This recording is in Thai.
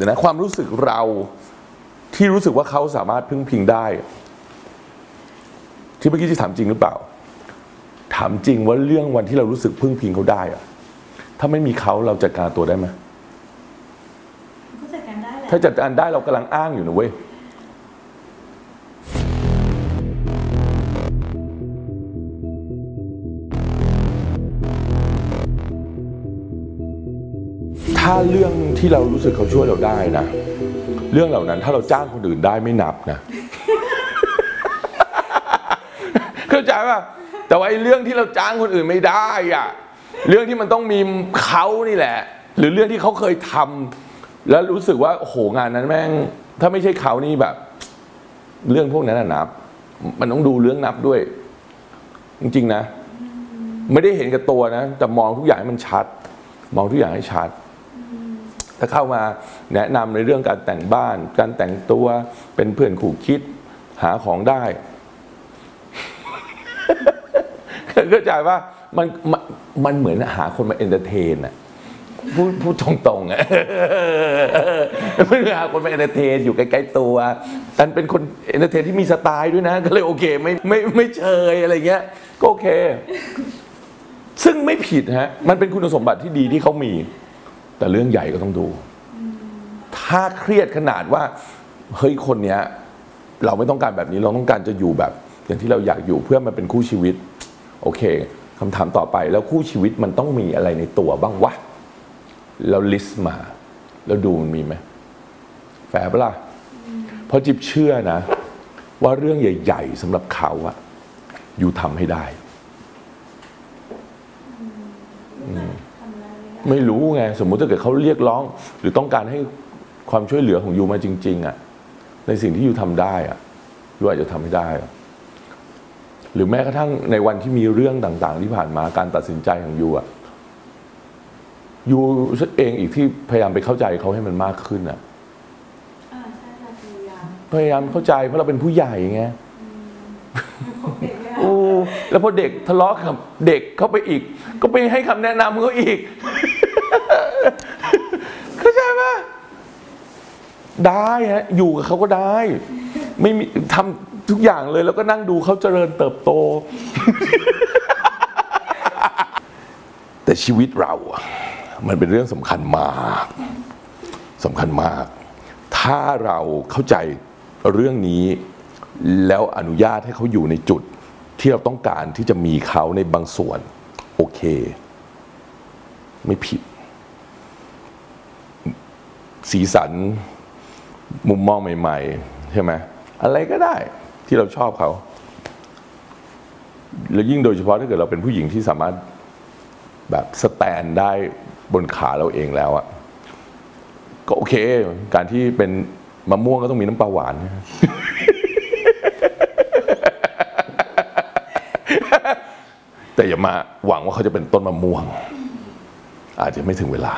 ดี๋ยวนะความรู้สึกเราที่รู้สึกว่าเขาสามารถพึ่งพิงได้ ที่เมื่อกี้ที่ถามจริงหรือเปล่า ถามจริงว่าเรื่องวันที่เรารู้สึกพึ่งพิงเขาได้อะถ้าไม่มีเขาเราจัดการตัวได้ไหมก็จัดการได้แหละถ้าจัดการได้เรากำลังอ้างอยู่นะเว้ย ถ้าเรื่องที่เรารู้สึกเขาช่วยเราได้นะ เรื่องเหล่านั้นถ้าเราจ้างคนอื่นได้ไม่นับนะ เข้าใจป่ะแต่ว่าไอ้เรื่องที่เราจ้างคนอื่นไม่ได้อะเรื่องที่มันต้องมีเขานี่แหละ หรือเรื่องที่เขาเคยทำแล้วรู้สึกว่าโอ้โหงานนั้นแม่ง ถ้าไม่ใช่เขานี่แบบ เรื่องพวกนั้นนะนับ มันต้องดูเรื่องนับด้วย จริงๆนะ ไม่ได้เห็นกับตัวนะ แต่มองทุกอย่างให้มันชัด มองทุกอย่างให้ชัดถ้าเข้ามาแนะนำในเรื่องการแต่งบ้าน การแต่งตัวเป็นเพื่อนคู่คิดหาของได้เข้าใจว่ามันมันมันเหมือนหาคนมาเอนเตอร์เทนอะพูดพูดตรงๆอะไม่ได้หาคนมาเอนเตอร์เทนอยู่ใกล้ๆตัวแต่เป็นคนเอนเตอร์เทนที่มีสไตล์ด้วยนะ ก็เลยโอเค ไม่ไม่ไม่เชยอะไรเงี้ย ก็โอเค ซึ่งไม่ผิดฮะมันเป็นคุณสมบัติที่ดีที่เขามี แต่เรื่องใหญ่ก็ต้องดู ถ้าเครียดขนาดว่าเฮ้ยคนเนี้ย เราไม่ต้องการแบบนี้เราต้องการจะอยู่แบบ อย่างที่เราอยากอยู่เพื่อมันเป็นคู่ชีวิต โอเคคำถามต่อไปแล้วคู่ชีวิตมันต้องมีอะไรในตัวบ้างวะเราลิสต์มา แล้วดูมันมีไหมแฝงปล่ะเพราะจิบเชื่อนะ ว่าเรื่องใหญ่ ๆสำหรับเขาอะอยู่ทำให้ได้ ทำอะ ไรไม่ได้ไม่รู้ไงสมมุติถ้าเกิดเขาเรียกร้อง หรือต้องการให้ความช่วยเหลือของยูมาจริง ๆอะในสิ่งที่ยูทำได้อะยูอาจจะทำไม่ได้อะหรือแม้กระทั่งในวันที่มีเรื่องต่าง ๆ ที่ผ่านมาการตัดสินใจของยูอะยูเองอีกที่พยายามไปเข้าใจเขาให้มันมากขึ้นอะอ่าใช่ค่ะพยายามพยายามเข้าใจเพราะเราเป็นผู้ใหญ่ไง โอ้แล้วพอเด็กทะเลาะกับเด็กเข้าไปอีก ก็ไปให้คำแนะนำเขาอีกเข้าใจปะได้ฮะอยู่กับเขาก็ได้ ไม่มีทำทุกอย่างเลยแล้วก็นั่งดูเขาเจริญเติบโต แต่ชีวิตเราอะมันเป็นเรื่องสำคัญมากสำคัญมาก ถ้าเราเข้าใจเรื่องนี้ แล้วอนุญาตให้เขาอยู่ในจุด ที่เราต้องการที่จะมีเขาในบางส่วน โอเค ไม่ผิด สีสัน มุมมองใหม่ ๆ ใช่ไหมอะไรก็ได้ที่เราชอบเขา แล้วยิ่งโดยเฉพาะถ้าเกิดเราเป็นผู้หญิงที่สามารถแบบสแตนได้บนขาเราเองแล้วอะก็โอเค การที่เป็นมะม่วงก็ต้องมีน้ำปลาหวาน แต่อย่ามาหวังว่าเขาจะเป็นต้นมะม่วง อาจจะไม่ถึงเวลา